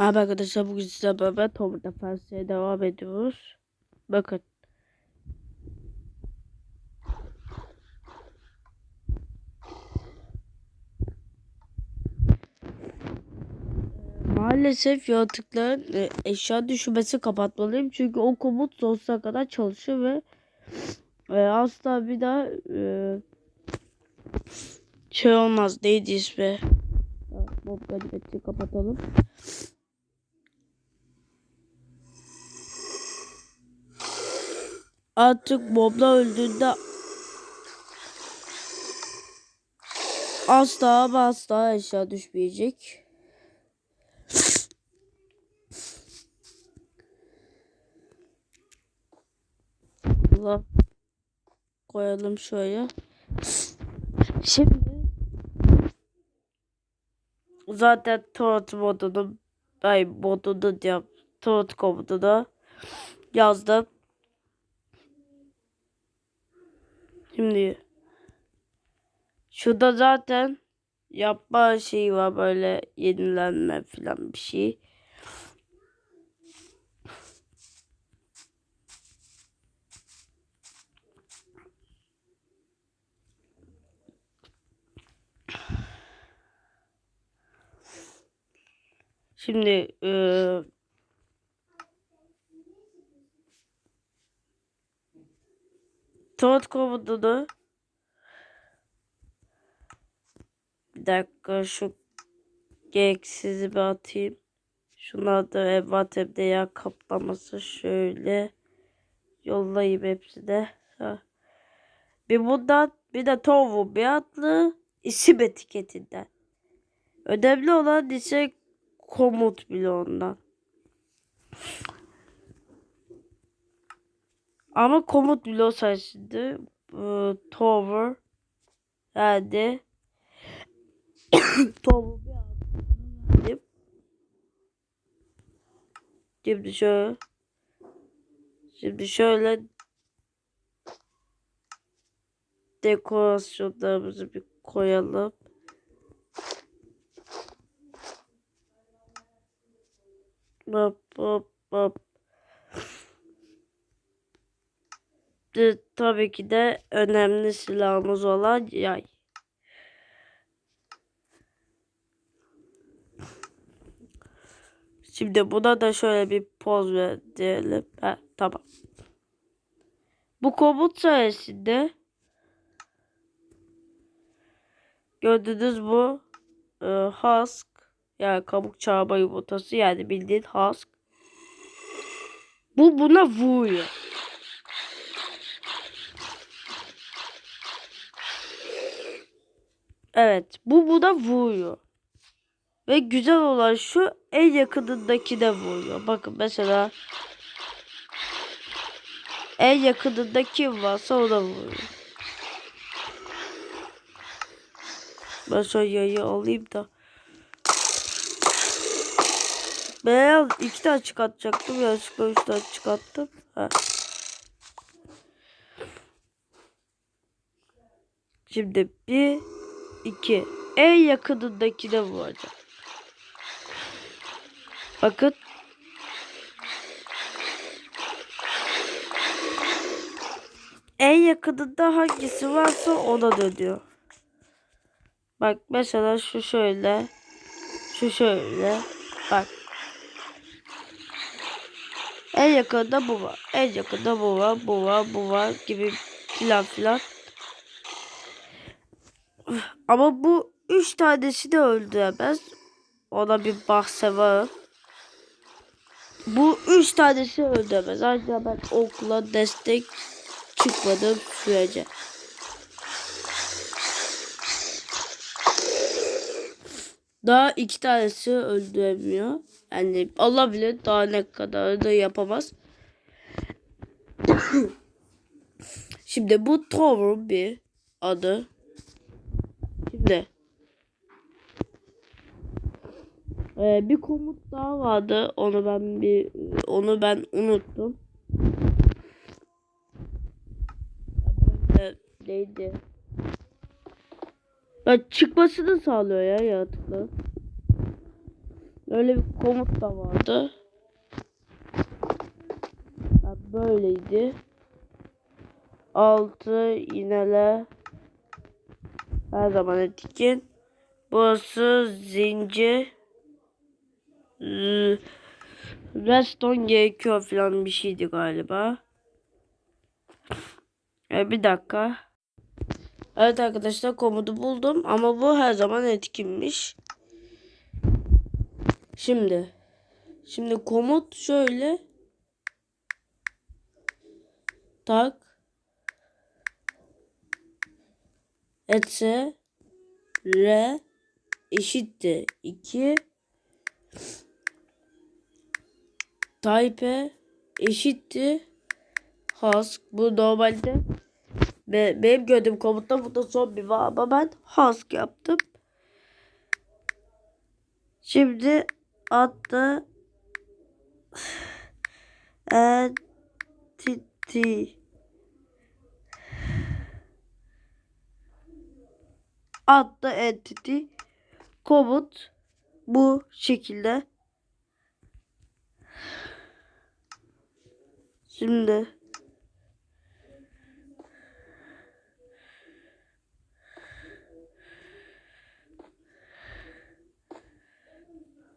Merhaba arkadaşlar bugün sizlerle beraber Tomb Defense'ye devam ediyoruz. Bakın. Maalesef yaratıkların e, eşya düşürmesi kapatmalıyım. Çünkü o komut sonsuza kadar çalışır ve e, asla bir daha e, şey olmaz. Neydi ismi? Mob kapatalım. Artık mobla öldüğünde asla ama asla eşya düşmeyecek. Koyalım şöyle. Şimdi zaten Torrent modunu ay modunu diyorum. Torrent komutunu yazdım. Şimdi şurada zaten yapma şeyi var böyle yenilenme falan bir şey. Şimdi eee Toad komutunu bir dakika şu gereksizi bir atayım. Şunlar da envanterimde yer kaplaması şöyle yollayayım hepsine. Ha. Bir bundan bir de tohum bir atlı isim etiketinden. Önemli olan ise komut bile ondan. Ama komut bloğu sayesinde e, tower yani tower bir verdim. Şimdi şöyle şimdi şöyle dekorasyonlarımızı bir koyalım. Hop hop hop. De, tabii ki de önemli silahımız olan yay. Şimdi buna da şöyle bir poz ver diyelim. Ha, tamam. Bu komut sayesinde gördüğünüz bu e, husk yani kabuk çağırma yumurtası yani bildiğin husk. Bu buna vuruyor. Evet. Bu buna vuruyor. Ve güzel olan şu en yakınındaki de vuruyor. Bakın mesela en yakınında kim varsa o da vuruyor. Ben şöyle yayı alayım da. Beyaz iki tane çıkartacaktım. Yanlışlıkla üç tane çıkarttım. Ha. Şimdi bir 2. En yakınındakine vuracağım. Bakın. En yakınında hangisi varsa ona dönüyor. Bak mesela şu şöyle. Şu şöyle. Bak. En yakında bu var. En yakında bu var. Bu var. Bu var gibi filan filan. Ama bu üç tanesi de öldüremez. Ona bir bahse var. Bu üç tanesi öldüremez. Ancak ben okula destek çıkmadığım sürece. Daha iki tanesi öldüremiyor. Yani Allah bile daha ne kadar da yapamaz. Şimdi bu Tower bir adı. Şimdi ee, bir komut daha vardı. Onu ben bir onu ben unuttum. Böyle neydi? Ben çıkmasını sağlıyor ya yaratıkların. Öyle bir komut da vardı. Ya böyleydi. Altı iğneler her zaman etikin. Burası zincir. Z- Redstone gerekiyor falan bir şeydi galiba. E, bir dakika. Evet arkadaşlar komutu buldum ama bu her zaman etkinmiş. Şimdi. Şimdi komut şöyle. Tak. Etse. R. Eşittir. 2. Type eşittir. Hask. Bu normalde ve benim gördüğüm komutta burada son bir var ama ben Hask yaptım. Şimdi adda entity adda entity komut bu şekilde. Şimdi.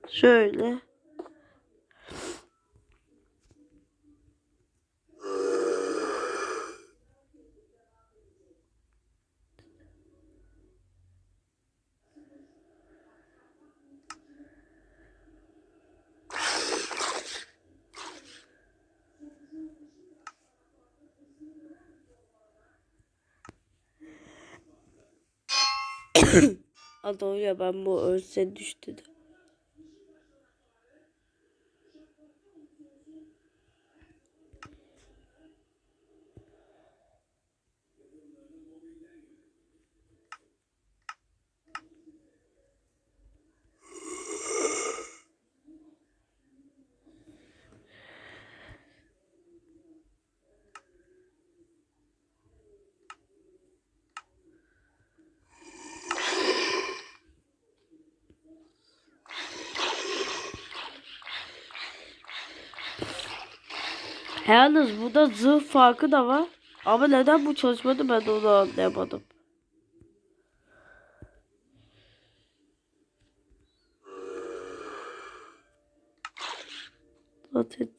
Şöyle A doğru ya ben bu ölse düştü de. Yalnız burada zırh farkı da var. Ama neden bu çalışmadı ben onu anlayamadım. Zaten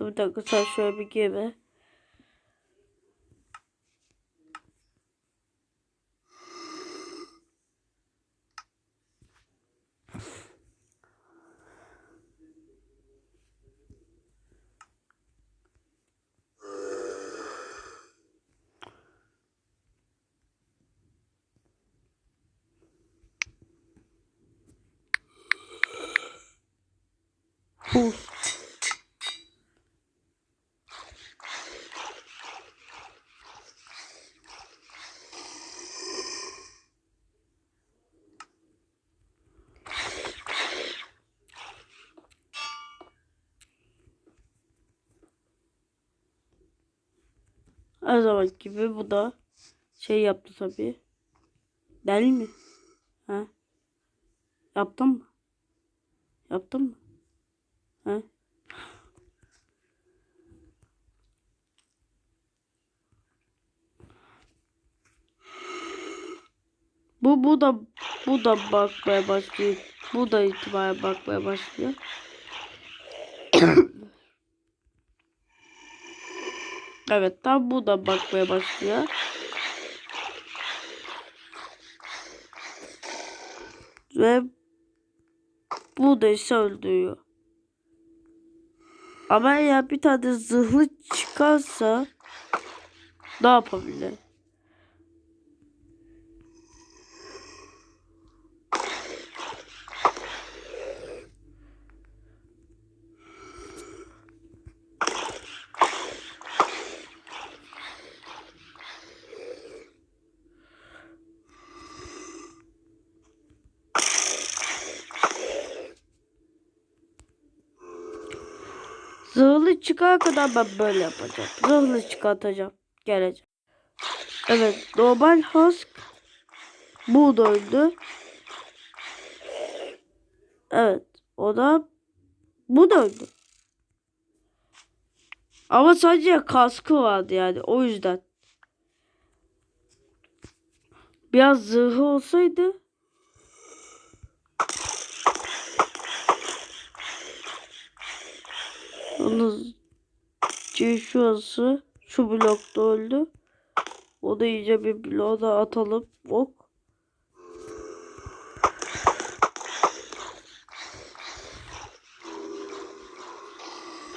Dur bir dakika sen şöyle bir girme. Uf. Her zaman gibi bu da şey yaptı tabii. Değil mi? Ha? Yaptın mı? Yaptın mı? Ha? Bu bu da bu da bakmaya başlıyor. Bu da itibaren bakmaya başlıyor. Evet tam bu da bakmaya başlıyor. Ve bu da ise öldürüyor. Ama ya bir tane zırhlı çıkarsa ne yapabilir? Zırhlı çıkana kadar ben böyle yapacağım. Zırhlı çıkartacağım. Geleceğim. Evet normal husk. Bu da öldü. Evet o da bu da öldü. Ama sadece kaskı vardı yani o yüzden. Biraz zırhı olsaydı Yalnız C şurası şu blokta öldü. O da iyice bir bloğa da atalım. Ok.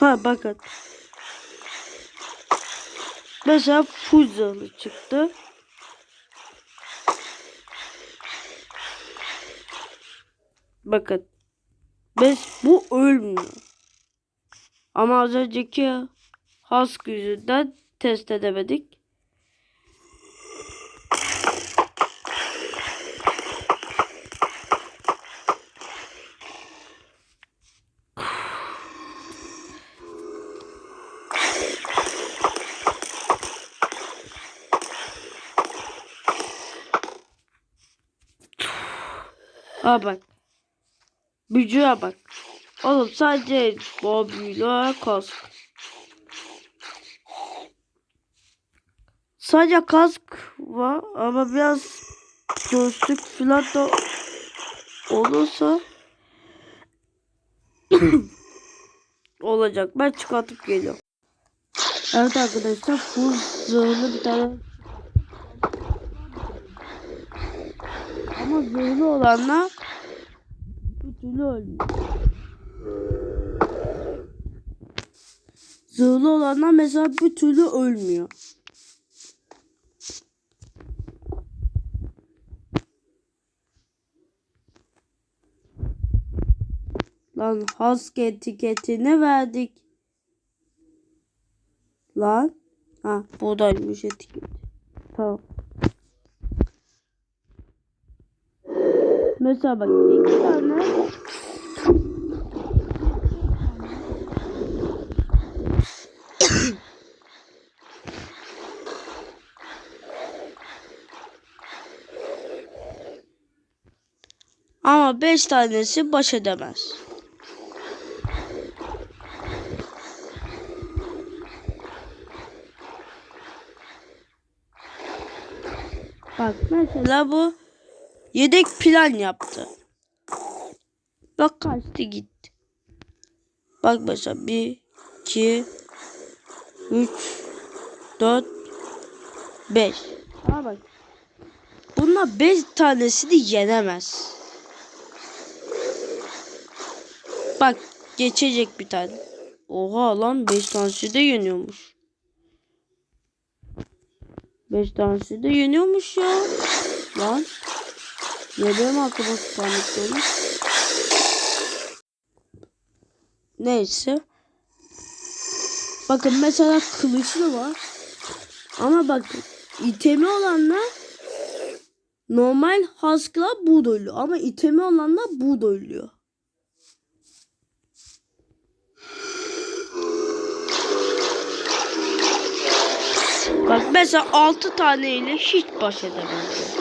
Ha bakın. Mesela full zırhlı çıktı. Bakın. Biz bu ölmüyor. Ama az önceki Husk yüzünden test edemedik. Aa bak. Bücüye bak. Oğlum sadece bu büyülü kask. Sadece kask var ama biraz göğüslük falan da olursa olacak. Ben çıkartıp geliyorum. Evet arkadaşlar full zırhlı bir tane ama zırhlı olanlar bir türlü ölmüyor. Zırhlı olanlar mesela bir türlü ölmüyor. Lan Husk etiketini verdik. Lan. Ha buradaymış etiket. Tamam. Mesela bak iki tane Ama beş tanesi baş edemez. Bak mesela bu yedek plan yaptı. Bak kaçtı gitti. Bak mesela 1, 2, 3, 4, 5. Aa bak. Bunlar 5 tanesini yenemez. Bak geçecek bir tane. Oha lan 5 tanesi de yeniyormuş. 5 tanesi de yeniyormuş ya. Lan. Niye benim aklıma spamlıklarım? Neyse. Bakın mesela kılıçlı var. Ama bakın itemi olanlar normal haskla bu da ölüyor. Ama itemi olanlar bu da ölüyor. Bak mesela 6 tane ile hiç baş edemez.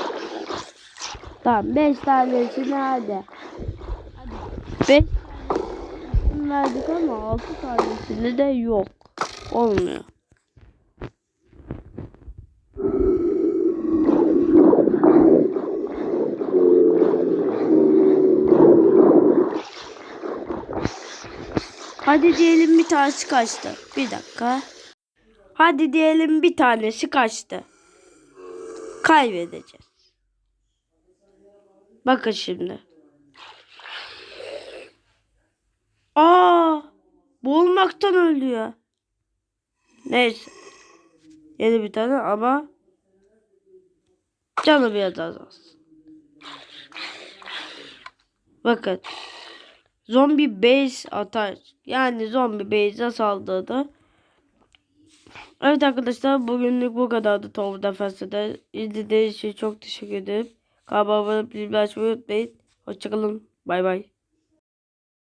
Tamam 5 tanesi nerede? 5 tanesini verdik ama 6 tanesini de yok. Olmuyor. Hadi diyelim bir tanesi kaçtı. Bir dakika. Hadi diyelim bir tanesi kaçtı. Kaybedeceğiz. Bakın şimdi. Aa! Boğulmaktan öldü ya. Neyse. Yeni bir tane ama canı biraz azalsın. Bakın. Zombi base atar. Yani zombi base'e saldırdı. Evet arkadaşlar bugünlük bu kadardı Tower Defense'de. İzlediğiniz için çok teşekkür ederim. Kanalıma abone olmayı unutmayın. Hoşçakalın. Bay bay.